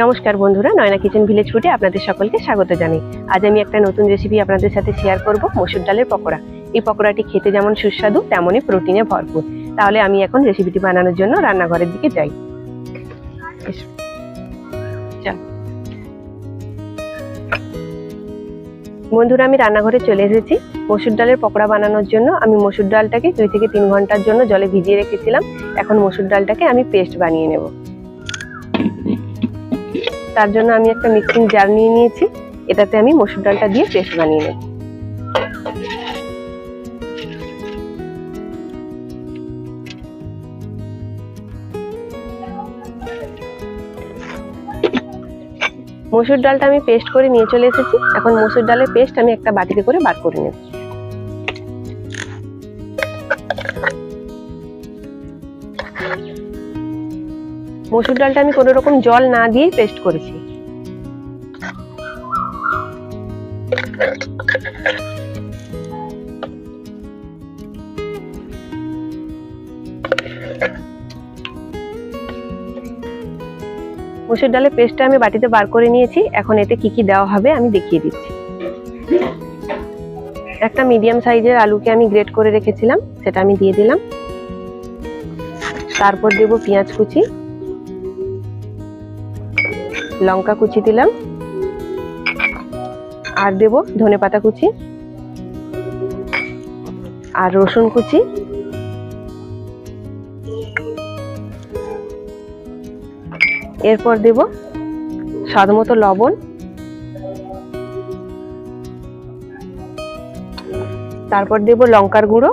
নমস্কার বন্ধুরা, Nayana kitchen village ফুডে আপনাদের সকলকে স্বাগত জানাই। আজ আমি একটা নতুন রেসিপি আপনাদের সাথে শেয়ার করব, মসুর ডালের পকোড়া। এই পকোড়াটি খেতে যেমন সুস্বাদু, তেমনই প্রোটিনে ভরপুর। তাহলে আমি এখন রেসিপিটি বানানোর জন্য রান্নাঘরের দিকে যাই। বন্ধুরা, আমি রান্নাঘরে চলে এসেছি। মসুর ডালের পকোড়া বানানোর জন্য আমি মসুর ডালটাকে দুই থেকে তিন ঘণ্টার জন্য জলে ভিজিয়ে রেখেছিলাম। এখন মসুর ডালটাকে আমি পেস্ট বানিয়ে নেব। তার জন্য আমি একটা মিক্সিং জার নিয়ে নিয়েছি। এটাতে আমি মসুর ডালটা দিয়ে পেস্ট বানিয়ে নেব। মসুর ডালটা আমি পেস্ট করে নিয়ে চলে এসেছি। এখন মসুর ডালের পেস্ট আমি একটা বাটিতে করে বার করে নেব। মসুর ডালটা আমি কোনো রকম জল না দিয়ে পেস্ট করেছি। মসুর ডালের পেস্টটা আমি বাটিতে বার করে নিয়েছি। এখন এতে কি কি দেওয়া হবে আমি দেখিয়ে দিচ্ছি। একটা মিডিয়াম সাইজের আলুকে আমি গ্রেট করে রেখেছিলাম, সেটা আমি দিয়ে দিলাম। তারপর দেব পেঁয়াজ কুচি। লঙ্কা কুচি দিলাম। আর দেব ধনে পাতা কুচি। আর রসুন কুচি। এরপর দেব স্বাদ মতো লবণ। তারপর দেব লঙ্কার গুঁড়ো।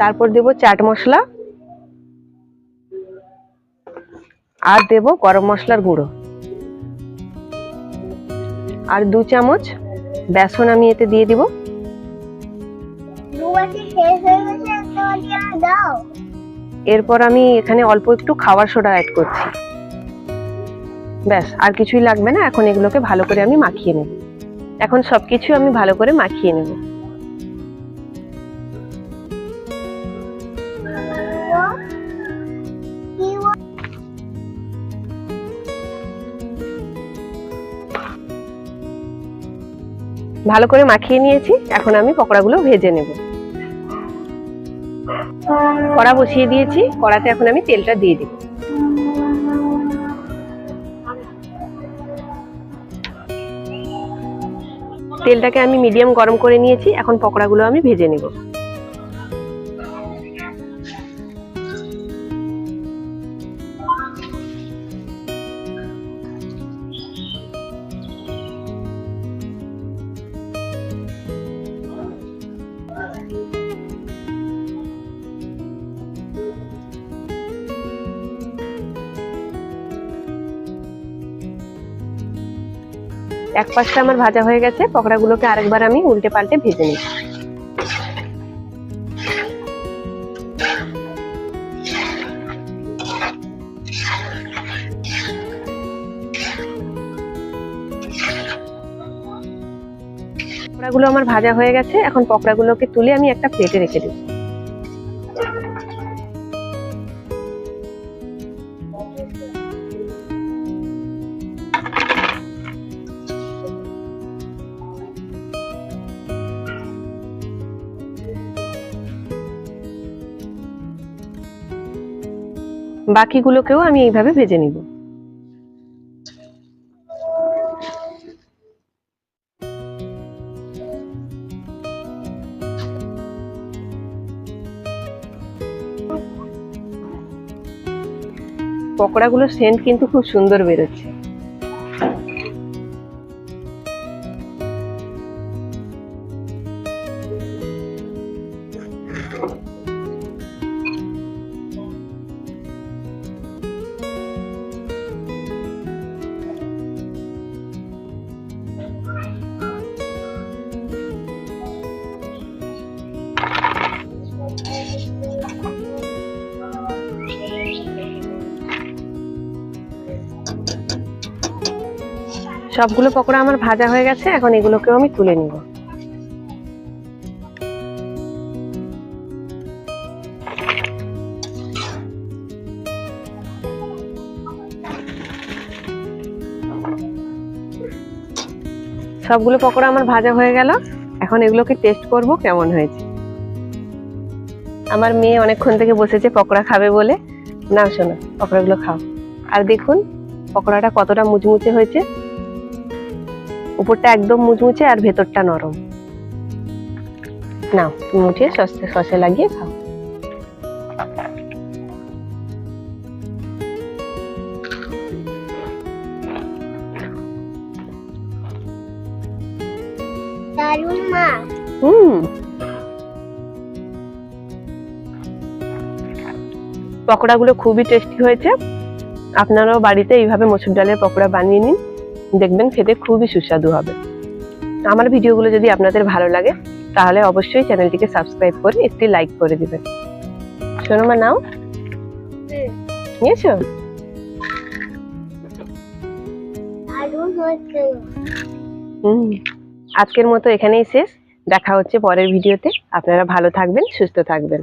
তারপর দেব চাট মশলা। আর দেব গরম মশলার গুঁড়ো। আর দু চামচ বেসন আমি এতে দিয়ে দিব। এরপর আমি এখানে অল্প একটু খাবার সোডা অ্যাড করছি। ব্যাস আর কিছুই লাগবে না এখন এগুলোকে ভালো করে আমি মাখিয়ে নেব। এখন সবকিছু আমি ভালো করে মাখিয়ে নেব। ভালো করে মাখিয়ে নিয়েছি, এখন আমি পকোড়াগুলো ভেজে নেব। কড়া বসিয়ে দিয়েছি, কড়াতে এখন আমি তেলটা দিয়ে দেব। তেলটাকে আমি মিডিয়াম গরম করে নিয়েছি, এখন পকোড়াগুলো আমি ভেজে নেব। এক পাশটা আমার ভাজা হয়ে গেছে, পকোড়াগুলোকে আরেকবার আমি উল্টে পাল্টে ভেজে নিই পকোড়াগুলো আমার ভাজা হয়ে গেছে, এখন পকোড়াগুলোকে তুলে আমি একটা প্লেটে রেখে দিই বাকিগুলোকেও আমি এইভাবে ভেজে নিব। পকোড়াগুলোর সেন্ট কিন্তু খুব সুন্দর বেরোচ্ছে। সবগুলো পকোড়া আমার ভাজা হয়ে গেছে, এখন এগুলোকেও আমি তুলে নিব। সবগুলো পকোড়া আমার ভাজা হয়ে গেল, এখন এগুলোকে টেস্ট করব কেমন হয়েছে। আমার মেয়ে অনেকক্ষণ থেকে বসেছে পকোড়া খাবে বলে। নাও শোনো, পকোড়াগুলো খাও। আর দেখুন, পকোড়াটা কতটা মুচমুচে হয়েছে। উপরটা একদম মুচমুচে আর ভেতরটা নরম। নাও তুমি উঠিয়ে সসে সসে লাগিয়ে খাও। দারুণ মা। হুম। পকোড়াগুলো খুবই টেস্টি হয়েছে। আপনারাও বাড়িতে এইভাবে মসুর ডালের পকোড়া বানিয়ে নিন। দেখবেন খেতে খুবই সুস্বাদু হবে। আমার ভিডিওগুলো যদি আপনাদের ভালো লাগে তাহলে অবশ্যই চ্যানেলটিকে সাবস্ক্রাইব করে একটি লাইক করে দিবেন। শোনো মা নাও। নিয়েছো? আজকের মতো এখানেই শেষ। দেখা হচ্ছে পরের ভিডিওতে। আপনারা ভালো থাকবেন সুস্থ থাকবেন।